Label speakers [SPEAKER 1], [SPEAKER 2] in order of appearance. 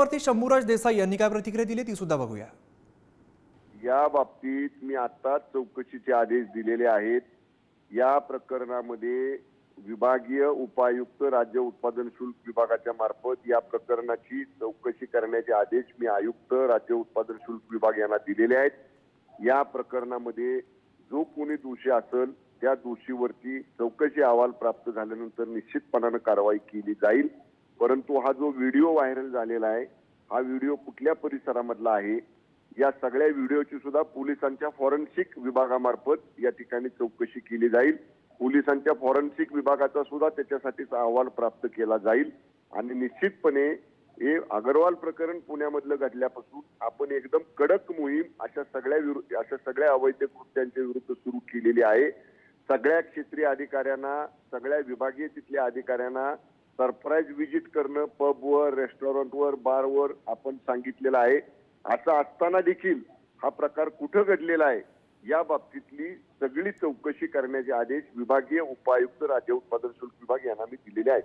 [SPEAKER 1] प्रकरणावरती शंभूराज देसाई यांनी काय प्रतिक्रिया दिली ती सुद्धा बघूया.
[SPEAKER 2] या बाबतीत मी आताच चौकशीचे आदेश दिलेले आहेत. या प्रकरणामध्ये विभागीय उपायुक्त राज्य उत्पादन शुल्क विभागाच्या मार्फत या प्रकरणाची चौकशी करण्याचे आदेश मी आयुक्त राज्य उत्पादन शुल्क विभाग यांना दिलेले आहेत. या प्रकरणामध्ये जो कोणी दोषी असेल त्या दोषीवरती चौकशी अहवाल प्राप्त झाल्यानंतर निश्चितपणानं कारवाई केली जाईल. परंतु हा जो व्हिडिओ व्हायरल झालेला आहे हा व्हिडिओ कुठल्या परिसरामधला आहे या सगळ्या व्हिडिओची सुद्धा पोलिसांच्या फॉरेन्सिक विभागामार्फत या ठिकाणी चौकशी केली जाईल. पोलिसांच्या फॉरेन्सिक विभागाचा सुद्धा त्याच्यासाठीचा अहवाल प्राप्त केला जाईल. आणि निश्चितपणे हे अगरवाल प्रकरण पुण्यामधलं घडल्यापासून आपण एकदम कडक मोहीम अशा सगळ्या विरुद्ध अशा सगळ्या अवैध कृत्यांच्या विरुद्ध सुरू केलेली आहे. सगळ्या क्षेत्रीय अधिकाऱ्यांना सगळ्या विभागीय तिथल्या अधिकाऱ्यांना सरप्राईज व्हिजिट करणं पबवर रेस्टॉरंटवर बारवर आपण सांगितलेलं आहे. असं असताना देखील हा प्रकार कुठं घडलेला आहे या बाबतीतली सगळी चौकशी करण्याचे आदेश विभागीय उपायुक्त राज्य उत्पादन शुल्क विभाग यांना मी दिलेले आहेत.